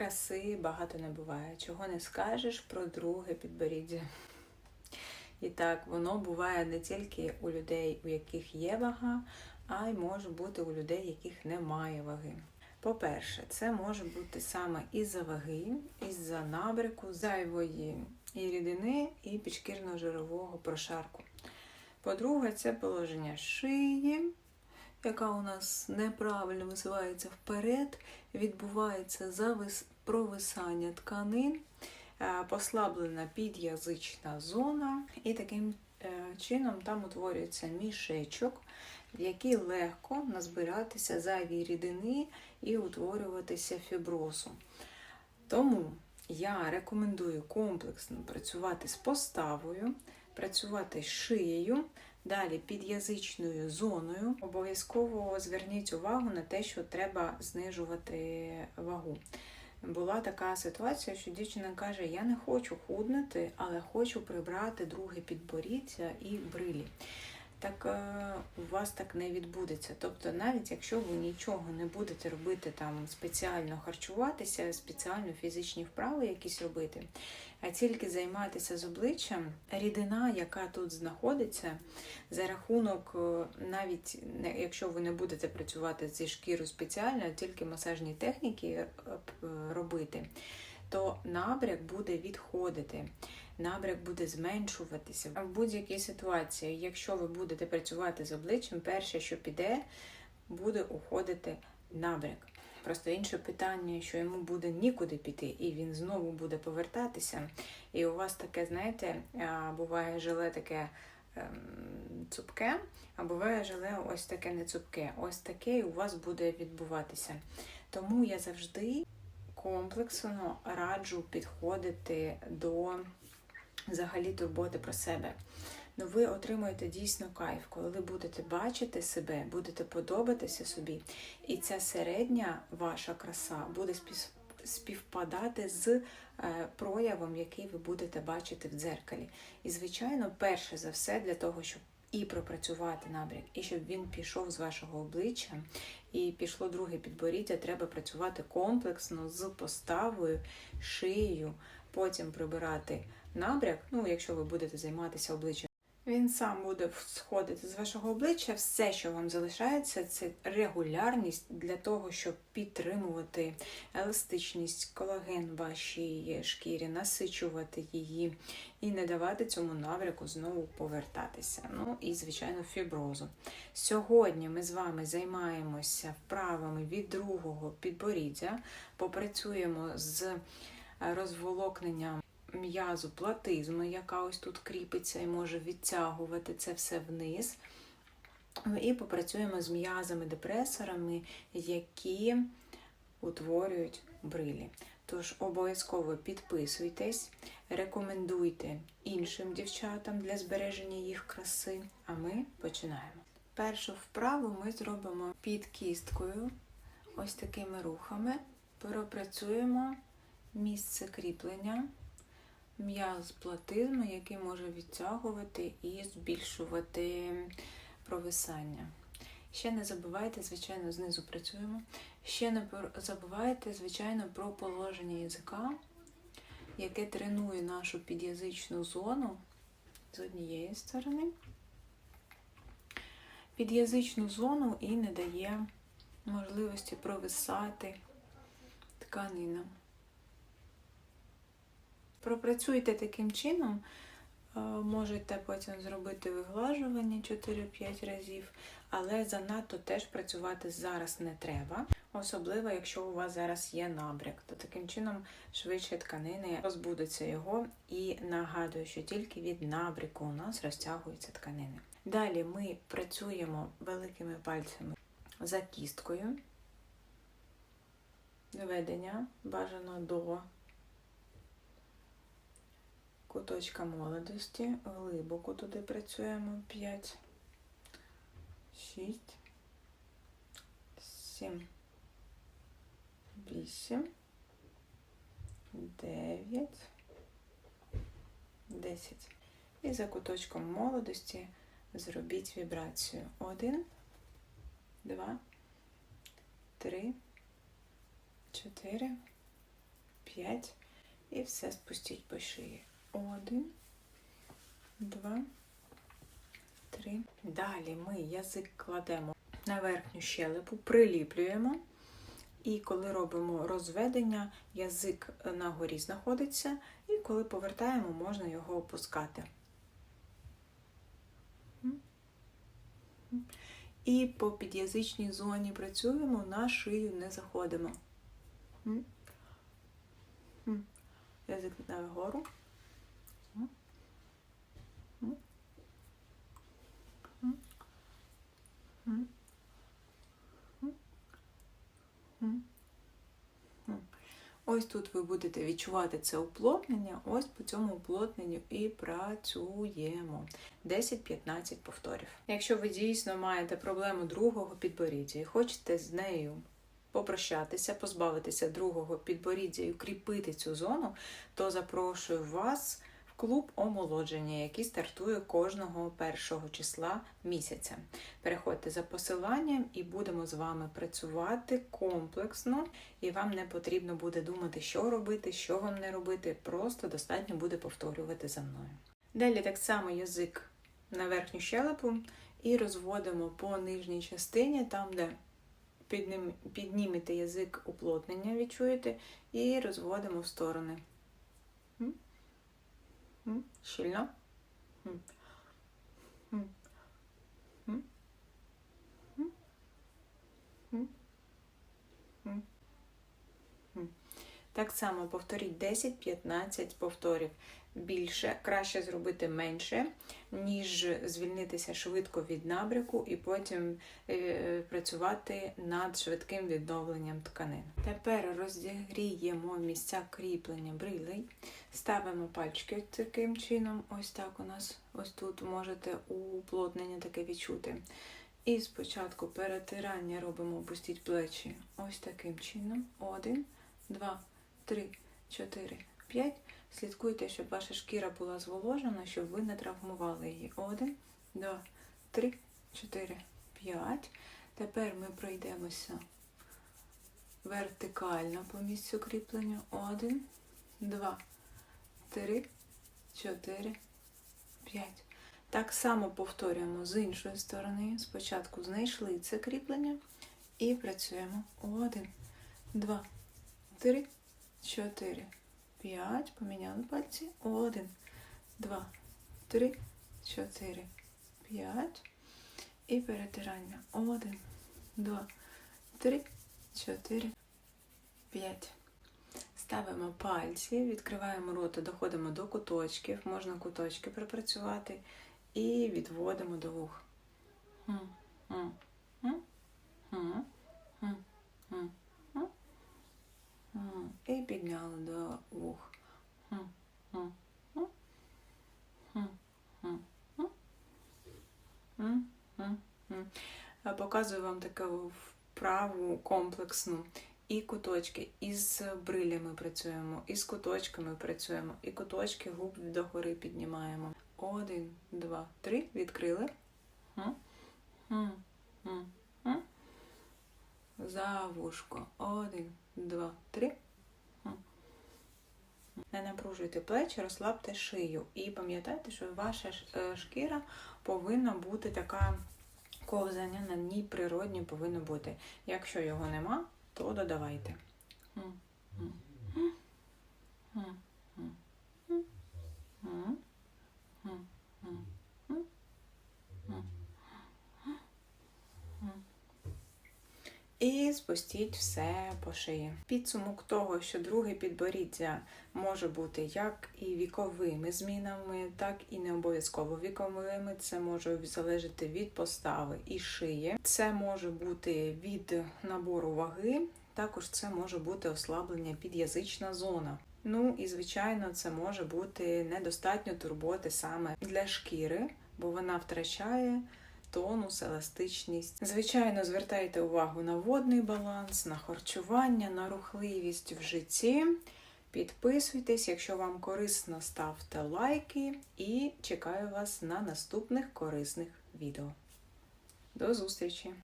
краси багато не буває. Чого не скажеш про друге підборіддя. І так, воно буває не тільки у людей, у яких є вага, а й може бути у людей, яких немає ваги. По-перше, це може бути саме із-за ваги, із-за набрику, зайвої і рідини, і підшкірно-жирового прошарку. По-друге, це положення шиї, яка у нас неправильно висувається вперед, відбувається завис... провисання тканин, е, послаблена під'язична зона, і таким е, чином там утворюється мішечок, в який легко назбиратися зайві рідини і утворюватися фіброзу. Тому я рекомендую комплексно працювати з поставою, працювати з шиєю, далі під'язичною зоною. Обов'язково зверніть увагу на те, що треба знижувати вагу. Була така ситуація, що дівчина каже: Я не хочу худнути, але хочу прибрати друге підборіддя і брилі так е, у вас так не відбудеться. Тобто, навіть якщо ви нічого не будете робити, там спеціально харчуватися, спеціально фізичні вправи якісь робити, а тільки займатися з обличчям, рідина, яка тут знаходиться, за рахунок, е, навіть якщо ви не будете працювати зі шкірою спеціально, тільки масажні техніки е, робити, то набряк буде відходити набряк буде зменшуватися. В будь-якій ситуації, якщо ви будете працювати з обличчям, перше, що піде, буде уходити набряк. Просто інше питання, що йому буде нікуди піти, і він знову буде повертатися. І у вас таке, знаєте, буває желе таке ем, цупке, а буває желе ось таке не цупке. Ось таке у вас буде відбуватися. Тому я завжди комплексно раджу підходити до взагалі турботи про себе. Ну, ви отримуєте дійсно кайф, коли будете бачити себе, будете подобатися собі. І ця середня ваша краса буде співпадати з е, проявом, який ви будете бачити в дзеркалі. І, звичайно, перше за все, для того, щоб і пропрацювати набряк, і щоб він пішов з вашого обличчя, і пішло друге підборіддя, треба працювати комплексно з поставою, шиєю, потім прибирати набряк, ну, якщо ви будете займатися обличчям, він сам буде сходити з вашого обличчя. Все, що вам залишається, це регулярність для того, щоб підтримувати еластичність, колаген вашій шкірі, насичувати її і не давати цьому набряку знову повертатися. Ну і, звичайно, фіброзу. Сьогодні ми з вами займаємося вправами від другого підборіддя, попрацюємо з розволокненням м'язу платизму, яка ось тут кріпиться і може відтягувати це все вниз. І попрацюємо з м'язами-депресорами, які утворюють брилі. Тож обов'язково підписуйтесь, рекомендуйте іншим дівчатам для збереження їх краси, а ми починаємо. Першу вправу ми зробимо під кісткою, ось такими рухами, пропрацюємо місце кріплення м'яз платизму, який може відтягувати і збільшувати провисання. Ще не забувайте, звичайно, знизу працюємо. Ще не забувайте, звичайно, про положення язика, яке тренує нашу під'язичну зону з однієї сторони, під'язичну зону і не дає можливості провисати тканинам. Пропрацюйте таким чином, е, можете потім зробити виглажування 4-5 разів, але занадто теж працювати зараз не треба. Особливо, якщо у вас зараз є набряк, то таким чином швидше тканини розбудуться його і нагадую, що тільки від набряку у нас розтягуються тканини. Далі ми працюємо великими пальцями за кісткою, доведення бажано до куточка молодості, глибоко туди працюємо. 5, 6, 7, 8, 9, 10. І за куточком молодості зробіть вібрацію. 1, 2, 3, 4, п'ять. І все спустіть по шиї. Один, два, три. Далі ми язик кладемо на верхню щелепу, приліплюємо. І коли робимо розведення, язик на горі знаходиться, і коли повертаємо, можна його опускати. І по під'язичній зоні працюємо, на шию не заходимо. Язик нагору. Ось тут ви будете відчувати це уплотнення, ось по цьому уплотненню і працюємо. 10-15 повторів. Якщо ви дійсно маєте проблему другого підборіддя і хочете з нею попрощатися, позбавитися другого підборіддя і укріпити цю зону, то запрошую вас клуб омолодження, який стартує кожного першого числа місяця. Переходьте за посиланням і будемо з вами працювати комплексно, і вам не потрібно буде думати, що робити, що вам не робити. Просто достатньо буде повторювати за мною. Далі так само язик на верхню щелепу і розводимо по нижній частині, там, де піднімете язик уплотнення, відчуєте, і розводимо в сторони. Щільно. Так само повторіть 10-15 повторів. Більше, краще зробити менше, ніж звільнитися швидко від набряку і потім е, працювати над швидким відновленням тканин. Тепер розігріємо місця кріплення брилей, ставимо пальчики таким чином, ось так у нас, ось тут можете уплотнення таке відчути. І спочатку перетирання робимо, опустіть плечі ось таким чином. Один, два, три, чотири, п'ять. Слідкуйте, щоб ваша шкіра була зволожена, щоб ви не травмували її. Один, два, три, чотири, п'ять. Тепер ми пройдемося вертикально по місцю кріплення. Один, два, три, чотири, п'ять. Так само повторюємо з іншої сторони. Спочатку знайшли це кріплення і працюємо. Один, два, три, чотири. П'ять, поміняли пальці. Один, два, три, чотири, п'ять. І перетирання. Один, два, три, чотири, п'ять. Ставимо пальці, відкриваємо рота, доходимо до куточків. Можна куточки пропрацювати. І відводимо до вух. І підняли до вух. Показую вам таку вправу комплексну. І куточки, і з брилями працюємо, і з куточками працюємо, і куточки губ догори піднімаємо. Один, два, три. Відкрили. За вушко. Один, два, три. Не напружуйте плечі, розслабте шию. І пам'ятайте, що ваша шкіра повинна бути така ковзання, на ній природні повинно бути. Якщо його нема, то додавайте. І спустіть все по шиї. Підсумок того, що друге підборіддя може бути як і віковими змінами, так і не обов'язково віковими. Це може залежати від постави і шиї. Це може бути від набору ваги, також це може бути ослаблення під'язична зона. Ну і, звичайно, це може бути недостатньо турботи саме для шкіри, бо вона втрачає тонус, еластичність. Звичайно, звертайте увагу на водний баланс, на харчування, на рухливість в житті. Підписуйтесь, якщо вам корисно, ставте лайки і чекаю вас на наступних корисних відео. До зустрічі!